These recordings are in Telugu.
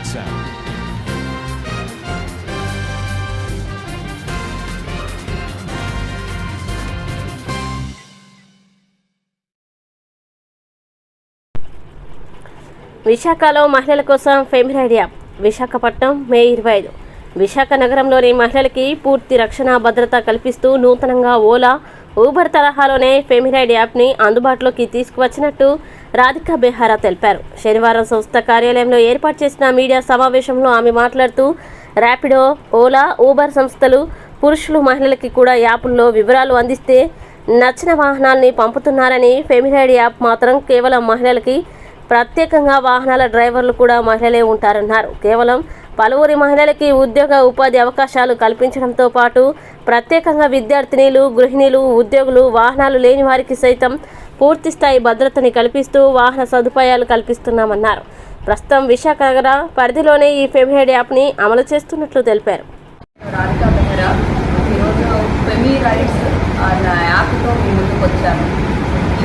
వాట్సాప్ విశాఖలో మహిళల కోసం ఫెమిరైడ్ యాప్ విశాఖపట్నం మే ఇరవై ఐదు. విశాఖ నగరంలోని మహిళలకి పూర్తి రక్షణ భద్రత కల్పిస్తూ నూతనంగా ఓలా ఊబర్ తరహాలోనే ఫెమిరైడ్ యాప్ని అందుబాటులోకి తీసుకువచ్చినట్టు రాధికా బెహారా తెలిపారు. శనివారం సంస్థ కార్యాలయంలో ఏర్పాటు చేసిన మీడియా సమావేశంలో ఆమె మాట్లాడుతూ ర్యాపిడో ఓలా ఊబర్ సంస్థలు పురుషులు మహిళలకి కూడా యాప్ల్లో వివరాలు అందిస్తే నచ్చిన వాహనాల్ని పంపుతున్నారని ఫెమిరైడ్ యాప్ మాత్రం కేవలం మహిళలకి ప్రత్యేకంగా వాహనాల డ్రైవర్లు కూడా మహిళలే ఉంటారన్నారు. కేవలం పలువురి మహిళలకి ఉద్యోగ ఉపాధి అవకాశాలు కల్పించడంతో పాటు ప్రత్యేకంగా విద్యార్థినీలు గృహిణీలు ఉద్యోగులు వాహనాలు లేని వారికి సైతం పూర్తిస్థాయి భద్రతని కల్పిస్తూ వాహన సదుపాయాలు కల్పిస్తున్నామన్నారు. ప్రస్తుతం విశాఖ నగర పరిధిలోనే ఈ ఫెమిహెడ్ యాప్ని అమలు చేస్తున్నట్లు తెలిపారు.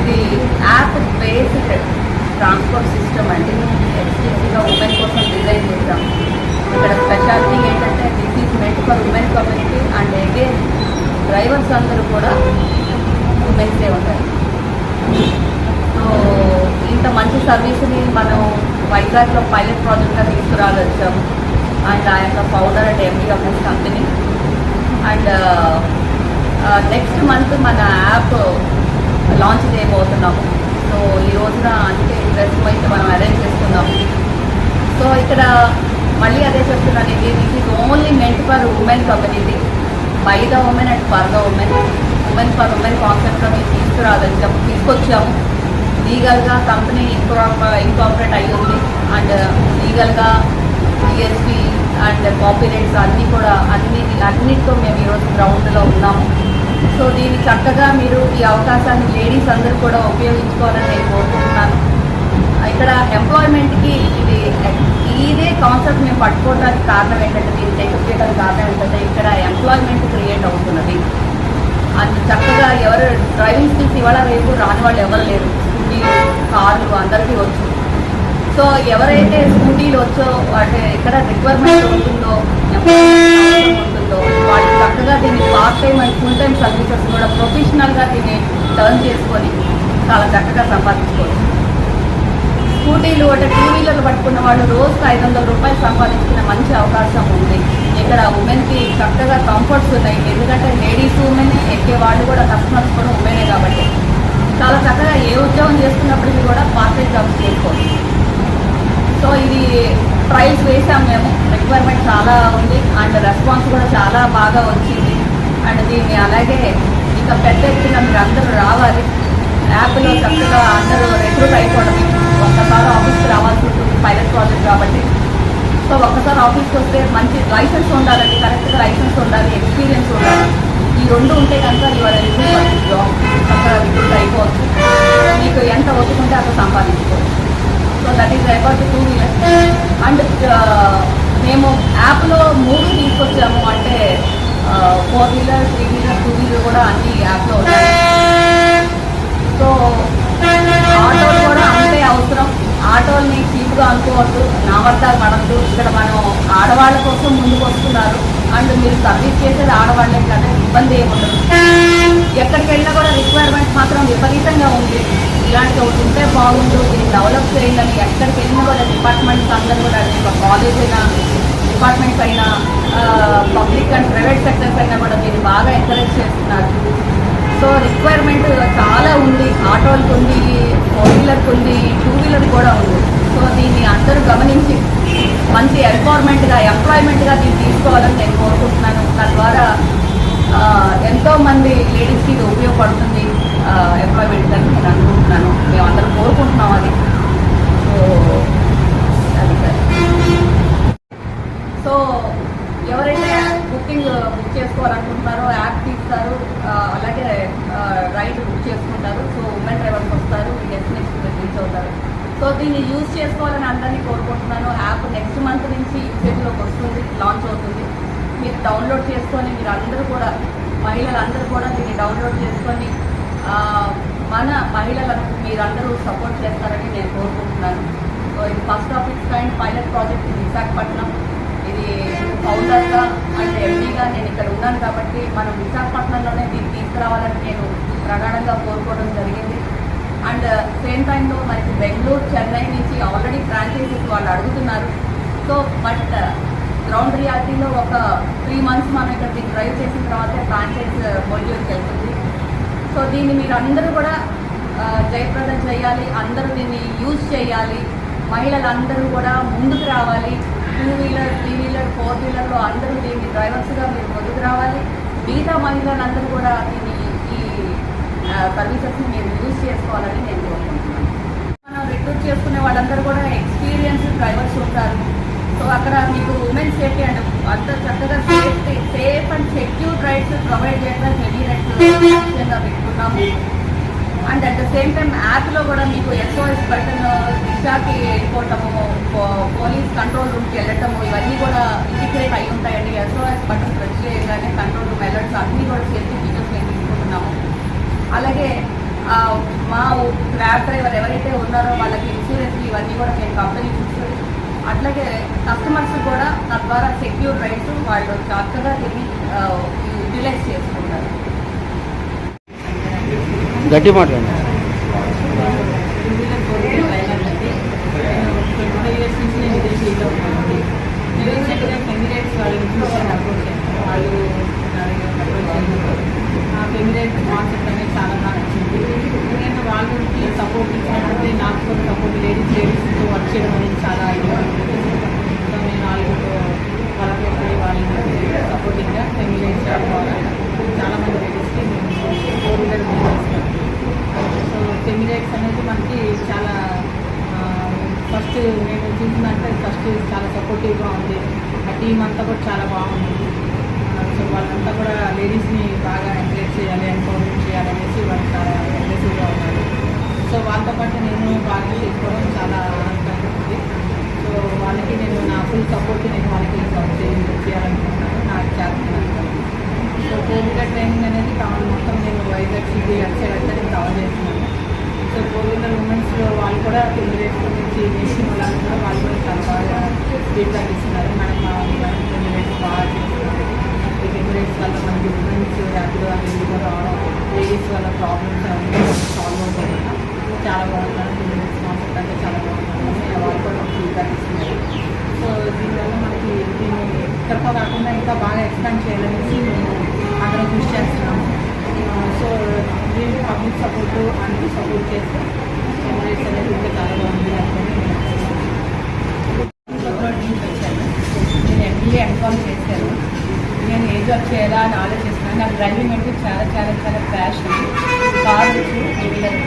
ఇది యాప్ బేస్డ్ ట్రాన్స్పోర్ట్ సిస్టమ్ అండి. ఎక్స్క్లూసివ్గా ఉమెన్ కోసం డిజైన్ చేశాం for women community and again drivers అందరూ కూడా ఉమెన్సే ఉంటారు. సో ఇంత మంచి సర్వీస్ని మనం వైజాగ్లో పైలట్ ప్రాజెక్ట్గా తీసుకురాగలిచాము అండ్ ఆ యొక్క founder and MD of this company and next month మన యాప్ లాంచ్ చేయబోతున్నాము. సో ఈ రోజున అందుకే ప్రెస్ అయితే మనం అరేంజ్ చేసుకున్నాము. సో ఇక్కడ మళ్ళీ అదే చెప్తున్నాను ఇది this is only meant for women community by the women and for the women women for women కాన్సెప్ట్లో మేము తీసుకురాగలిగాము తీసుకొచ్చాము. లీగల్గా కంపెనీ ఇంకాప ఇంకాపరేట్ అయి ఉంది. అండ్ లీగల్గా జిఎస్పి అండ్ కాపీరైట్స్ అన్నీ కూడా అన్ని అన్నిటితో మేము ఈరోజు గ్రౌండ్లో ఉన్నాము. సో దీన్ని చక్కగా మీరు ఈ అవకాశాన్ని లేడీస్ అందరూ కూడా ఉపయోగించుకోవాలని నేను కోరుకుంటున్నాను. ఇక్కడ ఎంప్లాయ్మెంట్కి ఇది ఇదే కాన్సెప్ట్ మేము పట్టుకోవడానికి కారణం ఏంటంటే దీన్ని టేకప్ చేయడానికి కారణం ఏంటంటే ఇక్కడ ఎంప్లాయ్మెంట్ క్రియేట్ అవుతున్నది. అంత చక్కగా ఎవరు డ్రైవింగ్ స్కిల్స్ ఇవాళ రేపు రాని వాళ్ళు ఎవరు లేరు. స్కూటీలు కార్లు అందరికీ వచ్చు. సో ఎవరైతే స్కూటీలు వచ్చో అంటే ఎక్కడ రిక్వైర్మెంట్ ఉంటుందో ఉంటుందో వాళ్ళు చక్కగా దీన్ని part time and full time services కూడా ప్రొఫెషనల్గా దీన్ని టర్న్ చేసుకొని చాలా చక్కగా సంపాదించుకోవచ్చు. స్కూటీలు అంటే టూ వీలర్లు పట్టుకున్న వాళ్ళు రోజుకు ఐదు వందల రూపాయలు సంపాదించుకునే మంచి అవకాశం ఉంది. ఇక్కడ ఉమెన్కి చక్కగా కంఫర్ట్స్ ఉన్నాయి. ఎందుకంటే లేడీస్ ఉమెన్ ఎక్కే వాళ్ళు కూడా కస్టమర్స్ కూడా ఉమెనే కాబట్టి. చాలా చక్కగా ఏ ఉద్యోగం చేస్తున్నప్పటికీ కూడా పార్ట్ జాబ్ జాబ్స్ చేసుకోవచ్చు సో ఇది ప్రైస్ వేసాం మేము. రిక్వైర్మెంట్ చాలా ఉంది. అండ్ రెస్పాన్స్ కూడా చాలా బాగా వచ్చింది. అండ్ దీన్ని అలాగే ఇంకా పెద్ద ఎత్తున మీరు అందరూ రావాలి. యాప్లో చక్కగా అందరూ రిక్రూట్ అయిపోవడం ఒక్కసారి ఆఫీస్కి రావాల్సి ఉంటుంది పైలట్ ప్రాజెక్ట్ కాబట్టి. సో ఒక్కసారి ఆఫీస్కి వస్తే మంచి లైసెన్స్ ఉండాలండి కరెక్ట్గా లైసెన్స్ ఉండాలి ఎక్స్పీరియన్స్ ఉండాలి. ఈ రెండు ఉంటే కనుక ఇవాళ జాబ్ అక్కడ రిక్రూట్ అయిపోవచ్చు. మీకు ఎంత ఒత్తుకుంటే అక్కడ సంపాదించుకోవచ్చు. So that is about two wheeler and మేము యాప్లో మూడు తీసుకొచ్చాము. అంటే four wheeler three wheeler two wheeler కూడా అన్ని యాప్లో ఉన్నాయి సో ఆటోలు కూడా అంతే అవసరం ఆటోల్ని చీప్గా అనుకోవద్దు నా వద్ద పడద్దు ఇక్కడ మనం ఆడవాళ్ళ కోసం ముందుకు వస్తున్నారు అండ్ మీరు సర్వీస్ చేసేది ఆడవాళ్ళే కదా ఇబ్బంది ఏముండదు ఎక్కడికి వెళ్ళినా కూడా రిక్వైర్మెంట్ మాత్రం విపరీతంగా ఉంది ఇలాంటి ఒకటి ఉంటే బాగుండు దీన్ని డెవలప్ చేయాలని ఎక్కడికి వెళ్ళిన కూడా డిపార్ట్మెంట్స్ అందరూ కూడా ఒక కాలేజ్ అయినా డిపార్ట్మెంట్స్ అయినా పబ్లిక్ అండ్ ప్రైవేట్ సెక్టర్స్ అయినా కూడా దీన్ని బాగా ఎంకరేజ్ చేస్తున్నారు. సో రిక్వైర్మెంట్ చాలా ఉంది. ఆటోలకు ఉంది ఫోర్ వీలర్కి ఉంది టూ వీలర్ కూడా ఉంది. సో దీన్ని అందరూ గమనించి మంచి ఎంపవర్మెంట్గా ఎంప్లాయ్మెంట్గా దీన్ని తీసుకోవాలని నేను కోరుకుంటున్నాను. తద్వారా ఎంతో మంది లేడీస్కి ఇది ఉపయోగపడుతుంది ఎంప్లాయ్మెంట్ అని నేను అనుకుంటున్నాను. మేమందరం కోరుకుంటున్నాం అది. సో అది సార్. సో ఎవరైతే బుకింగ్ బుక్ చేసుకోవాలనుకుంటున్నారో యాప్ తీస్తారు అలాగే రైడ్ బుక్ చేసుకుంటారు. సో ఉమెన్ డ్రైవర్స్ వస్తారు డెస్టినేషన్ రీచ్ అవుతారు. సో దీన్ని యూజ్ చేసుకోవాలని అందరినీ కోరుకుంటున్నాను. యాప్ నెక్స్ట్ మంత్ నుంచి యూసేజ్లోకి వస్తుంది లాంచ్ అవుతుంది. మీరు డౌన్లోడ్ చేసుకొని మీరు అందరూ కూడా మహిళలందరూ కూడా దీన్ని డౌన్లోడ్ చేసుకొని మన మహిళలకు మీరందరూ సపోర్ట్ చేస్తారని నేను కోరుకుంటున్నాను. సో ఇది first of its kind pilot project ఇది విశాఖపట్నం. ఇది ఫౌండర్గా అండ్ ఎండీగా నేను ఇక్కడ ఉన్నాను కాబట్టి మనం విశాఖపట్నంలోనే దీన్ని తీసుకురావాలని నేను ప్రగాఢంగా కోరుకోవడం జరిగింది. అండ్ సేమ్ టైంలో మనకి బెంగళూరు చెన్నై నుంచి ఆల్రెడీ ఫ్రాంచైజీస్ వాళ్ళు అడుగుతున్నారు. సో బట్ గ్రౌండ్ రియాలిటీలో ఒక త్రీ మంత్స్ మనం ఇక్కడ దీన్ని డ్రైవ్ చేసిన తర్వాత ఫ్రాంచైజ్ మొడ్యూల్కి వెళ్తుంది. సో దీన్ని మీరు అందరూ కూడా uh, జయప్రదం చేయాలి అందరూ దీన్ని యూజ్ చేయాలి. మహిళలందరూ కూడా ముందుకు రావాలి. Two wheeler three wheeler four వీలర్లో అందరూ దీన్ని డ్రైవర్స్గా మీరు ముందుకు రావాలి. మిగతా మహిళలందరూ కూడా దీన్ని ఈ సర్వీసెస్ని uh, మీరు యూజ్ చేసుకోవాలని నేను కోరుకుంటున్నాను. మనం రిక్రూట్ చేసుకునే వాళ్ళందరూ కూడా ఎక్స్పీరియన్స్ డ్రైవర్స్ ఉంటారు. సో అక్కడ మీకు ఉమెన్ సేఫ్టీ అండ్ అంత చక్కగా safety safe and secure rides provide చేయడం హెవీ రైడ్స్ పెట్టుకున్నాము. And at the same time యాప్లో కూడా మీకు ఎస్ఓఎస్ బటన్ దిశాకి వెళ్ళిపోవటము పోలీస్ కంట్రోల్ రూమ్కి వెళ్ళటము ఇవన్నీ కూడా ఇంటిగ్రేట్ అయి ఉంటాయండి. ఎస్ఓఎస్ బటన్ ప్రెస్ చేయగానే కంట్రోల్ రూమ్ అలర్ట్స్ అన్నీ కూడా సేఫ్టీ ఫీచర్స్ మేము తీసుకుంటున్నాము. అలాగే మా క్యాబ్ డ్రైవర్ ఎవరైతే ఉన్నారో వాళ్ళకి ఇన్సూరెన్స్ ఇవన్నీ కూడా మేము కంపెనీ ఇన్సూరెన్స్ అట్లాగే కస్టమర్స్ కూడా తద్వారా సెక్యూర్ రైట్స్ వాళ్ళు చక్కగా దీన్ని యూటిలైజ్ చేసుకుంటారు. గట్టి మాట్లాడండి వాళ్ళు కాన్సెప్ట్ అనేది చాలా బాగా నచ్చింది. ఎందుకంటే వాళ్ళకి సపోర్ట్ సపోర్ట్ లేడీస్ వర్క్ చేయడం అనేది చాలా ఐడియా సో నేను వాళ్ళకి పోయి వాళ్ళని సపోర్టింగ్గా ఫెమిరేట్స్ ద్వారా చాలా మంది లేడీస్కి నేను ఫోర్ వీలర్ సో ఫెమిరేట్స్ అనేది మనకి చాలా ఫస్ట్ నేను చూసిందంటే ఫస్ట్ చాలా సపోర్టివ్గా ఉంది. ఆ టీం అంతా కూడా చాలా బాగుంది. సో వాళ్ళంతా కూడా లేడీస్ని బాగా ఎంకరేజ్ చేయాలి ఎంకరేజ్ చేయాలి అనేసి వాళ్ళు చాలా అగ్రెసివ్గా ఉన్నారు సో వాళ్ళతో పాటు నేను బాగా చేసుకోవడం చాలా ఆనందంగా ఉంది సో వాళ్ళకి నేను నా ఫుల్ సపోర్ట్ నేను వాళ్ళకి చేయ- చేయాలనుకుంటున్నాను నాకు చేస్తున్నాను సో ఫోర్ వీలర్ ట్రైనింగ్ అనేది టౌన్ మొత్తం నేను వైజాగ్ సిటీ అటు సైడ్ అంతా నేను కవర్ చేస్తున్నాను సో ఉమెన్స్ వాళ్ళు కూడా ఫెమిరేట్స్ నుంచి నేసిన వాళ్ళు కూడా వాళ్ళు కూడా చాలా బాగా ఫీడ్బ్యాక్ ఇస్తున్నారు. మనం పెళ్ళి మేడం బాగా చేస్తున్నారు పెళ్ళి రేట్స్ వల్ల మనకి ఉమెన్స్ హ్యాపీగా అనేది కూడా లేడీస్ వల్ల ప్రాబ్లమ్స్ అన్నీ సాల్వ్ అవుతాయి చాలా బాగుంటుంది రేట్స్ కాన్సెప్ట్ అంటే చాలా బాగుంటుంది వాళ్ళు కూడా ఫీడ్బ్యాక్ ఇస్తున్నారు. సో దీనివల్ల మనకి దీన్ని ఇక్కడితో కాకుండా ఇంకా బాగా ఎక్స్పాండ్ చేయాలనేసి మేము అందరం కృషి చేస్తున్నాము. సో దీనికి పబ్లిక్ సపోర్టు అన్ని సపోర్ట్ చేస్తాం నేను ఆశిస్తున్నాను. నుంచి నేను ఎంబీఏ ఎంకామ్ చేశాను నేను ఏజ్ వచ్చేలా చేయాలా అని ఆలోచిస్తున్నాను నాకు డ్రైవింగ్ అంటే చాలా చాలా చాలా passion car two wheeler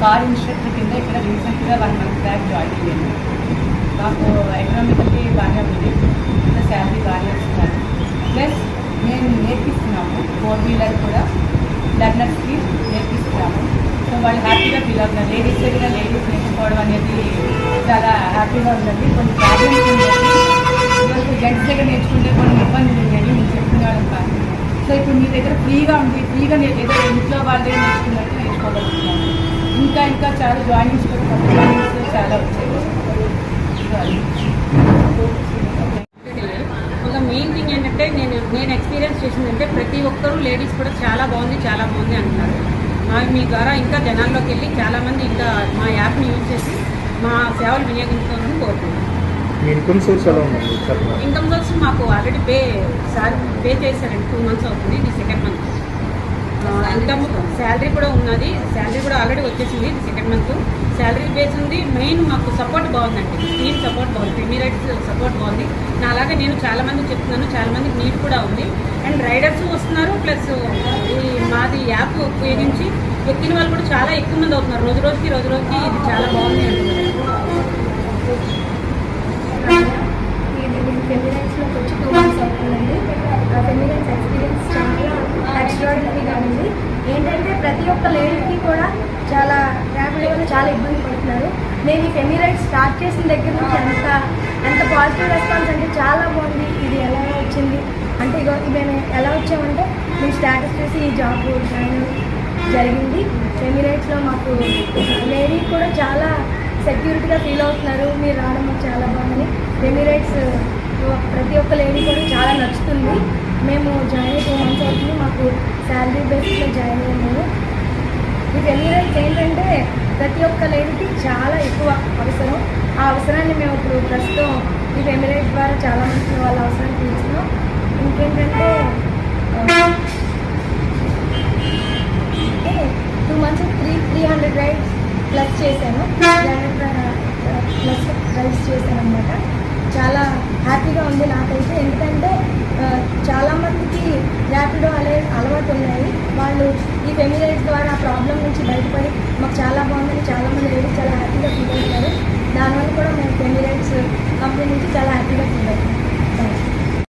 car instructor కింద ఇక్కడ రీసెంట్గా వన్ మంత్ బ్యాక్ జాయిన్ అయ్యాను నాకు ఎకనామికల్లీ బాగానే ఉంది ఇంకా శాలరీ బాగానే వస్తున్నారు ప్లస్ నేను నేర్పిస్తున్నాము ఫోర్ వీలర్ కూడా లర్నర్స్కి నేర్పిస్తున్నాము వాళ్ళు హ్యాపీగా ఫీల్ అవుతున్నారు. లేడీస్ దగ్గర లేడీస్ నేర్చుకోవడం అనేది చాలా హ్యాపీగా ఉందండి. కొన్ని ప్రాబ్లమ్స్ ఉన్నాయి జెంట్స్ దగ్గర నేర్చుకుంటే కొన్ని ఇబ్బందులు ఉన్నాయి నేను చెప్తున్నాను కాదు సో ఇప్పుడు మీ దగ్గర ఫ్రీగా ఉంది ఫ్రీగా నేను ఏదో ఇంట్లో వాళ్ళే నేర్చుకున్నట్టు నేర్చుకోగలుగుతున్నాను. ఇంకా ఇంకా చాలా జాయినింగ్స్ కూడా కొత్త జాయినింగ్స్ చాలా వచ్చాయి. ఒక మెయిన్ థింగ్ ఏంటంటే నేను నేను ఎక్స్పీరియన్స్ చేసిందంటే ప్రతి ఒక్కరూ లేడీస్ కూడా చాలా బాగుంది చాలా బాగుంది అంటున్నారు. మా మీ ద్వారా ఇంకా జనాల్లోకి వెళ్ళి చాలామంది ఇంకా మా యాప్ని యూజ్ చేసి మా సేవలు వినియోగించుకోవాలని కోరుతున్నాను మీ ఇన్కమ్ సోర్స్ ఎలా ఇన్కమ్ సోర్స్ మాకు ఆల్రెడీ పే సార్ పే చేశారండి. టూ మంత్స్ అవుతుంది. ఇది సెకండ్ ఇన్కమ్ శాలరీ కూడా ఉన్నది. శాలరీ కూడా ఆల్రెడీ వచ్చేసింది సెకండ్ మంత్ శాలరీ బేస్ ఉంది. మెయిన్ మాకు సపోర్ట్ బాగుందండి. టీమ్ సపోర్ట్ బాగుంది. ఫెమిరైట్స్ సపోర్ట్ బాగుంది. నా అలాగే నేను చాలా మందికి చెప్తున్నాను. చాలా మందికి నీడ్ కూడా ఉంది. అండ్ రైడర్స్ వస్తున్నారు. ప్లస్ ఈ మాది యాప్ ఉపయోగించి ఎక్కిన వాళ్ళు కూడా చాలా ఎక్కువ మంది అవుతున్నారు. రోజు రోజుకి రోజు రోజుకి ఇది చాలా బాగుంది అంటున్నారు. ఫెమినైన్స్లోకి వచ్చి టూ మంత్స్ అవుతుందండి. ఆ ఫెమినైన్స్ ఎక్స్పీరియన్స్ చాలా ఎక్స్ట్రాడినరీగా ఉంది. ఏంటంటే ప్రతి ఒక్క లేడీకి కూడా చాలా ర్యాపిడ్ వల్ల చాలా ఇబ్బంది పడుతున్నారు. నేను ఈ ఫెమిరైట్ స్టార్ట్ చేసిన దగ్గర నుంచి ఎంత ఎంత పాజిటివ్ రెస్పాన్స్ అంటే చాలా బాగుంది. ఇది ఎలా వచ్చింది? అంటే ఇగో మేము ఎలా వచ్చామంటే మేము స్టాటస్ చూసి ఈ జాబ్ జాయిన్ జరిగింది. ఫెమిరైట్స్లో మాకు లేడీ కూడా చాలా సెక్యూరిటీగా ఫీల్ అవుతున్నారు. మీరు రావడం చాలా బాగుంది ఎమిరేట్స్ ప్రతి ఒక్క లేడీ కూడా చాలా నచ్చుతుంది. మేము జాయిన్ అయ్యి టూ మంత్స్ అవుతుంది మాకు శాలరీ బేసిస్లో జాయిన్ అయ్యాము. ఇది ఎమిరేట్స్ ఏంటంటే ప్రతి ఒక్క లేడీకి చాలా ఎక్కువ అవసరం. ఆ అవసరాన్ని మేము ఇప్పుడు ప్రస్తుతం ఈ ఎమిరేట్ ద్వారా చాలా మంది వాళ్ళ అవసరాన్ని తీరుస్తున్నాం. ఇంకేంటంటే two months three three hundred rides plus చేశాను ప్లస్ రైడ్స్ చేశాను అనమాట చాలా హ్యాపీగా ఉంది నాకైతే ఎందుకంటే ఆ, చాలామందికి ర్యాపిడో అలే అలవాటు ఉన్నాయి వాళ్ళు ఈ ఫెమిలైజ్ ద్వారా ఆ ప్రాబ్లం నుంచి బయటపడి మాకు చాలా బాగుందని చాలామంది లేడీస్ చాలా హ్యాపీగా ఫీల్ అవుతారు దానివల్ల కూడా మేము ఫెమిలైట్స్ కంపెనీ నుంచి చాలా హ్యాపీగా ఫీల్